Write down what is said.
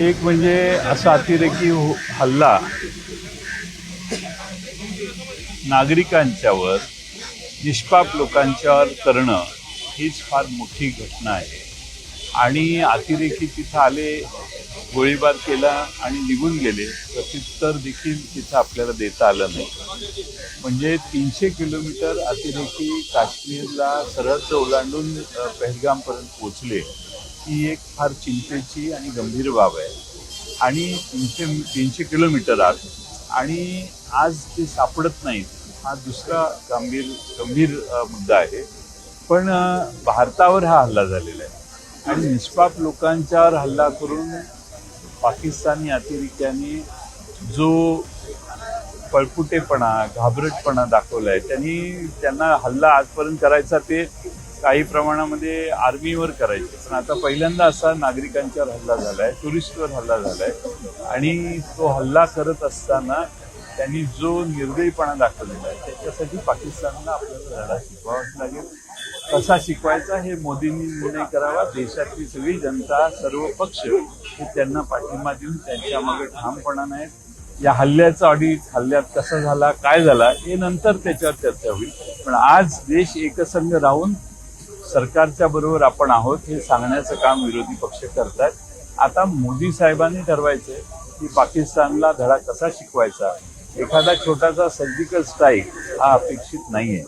एक म्हणजे असा अतिरेकी हो- हल्ला नागरिकांच्यावर निष्पाप लोकांच्यावर करणं हीच फार मोठी घटना आहे. आणि अतिरेकी तिथं आले गोळीबार केला आणि निघून गेले प्रत्युत्तर देखील तिथं आपल्याला देता आलं नाही. म्हणजे तीनशे किलोमीटर अतिरेकी काश्मीरला सरहद ओलांडून अ, पहलगामपर्यंत पोहोचले. ही एक फार चिंतेची आणि गंभीर बाब आहे. आणि तीनशे तीनशे किलोमीटर आज आणि आज ते सापडत नाहीत हा दुसरा गंभीर गंभीर मुद्दा आहे. पण भारतावर हा हल्ला झालेला आहे. आणि निष्पाप लोकांच्यावर हल्ला करून पाकिस्तानी अतिरेक्यांनी जो पळपुटेपणा घाबरटपणा आहे त्यांनी त्यांना हल्ला आजपर्यंत करायचा ते काही प्रमाणामध्ये आर्मीवर करायचे. पण आता पहिल्यांदा असा नागरिकांच्यावर हल्ला झालाय टुरिस्टवर हल्ला झालाय. आणि तो हल्ला करत असताना त्यांनी जो निर्दयीपणा दाखवलेला आहे त्याच्यासाठी पाकिस्तानला आपल्याला लढा शिकवावाच लागेल. कसा शिकवायचा हे मोदींनी निर्णय करावा. देशातली सगळी जनता सर्व पक्ष हे त्यांना पाठिंबा देऊन त्यांच्या मागे ठामपणा नाहीत. या हल्ल्याचा ऑडिट हल्ल्यात कसा झाला काय झाला हे नंतर त्याच्यावर चर्चा होईल. पण आज देश एकसंघ राहून सरकारच्या बरोबर आपण आहोत हे सांगण्याचं काम विरोधी पक्ष करतात. आता मोदी साहेबांनी ठरवायचे की पाकिस्तानला धडा कसा शिकवायचा? एखादा छोटासा सर्जिकल स्ट्राईक हा अपेक्षित नाहीये.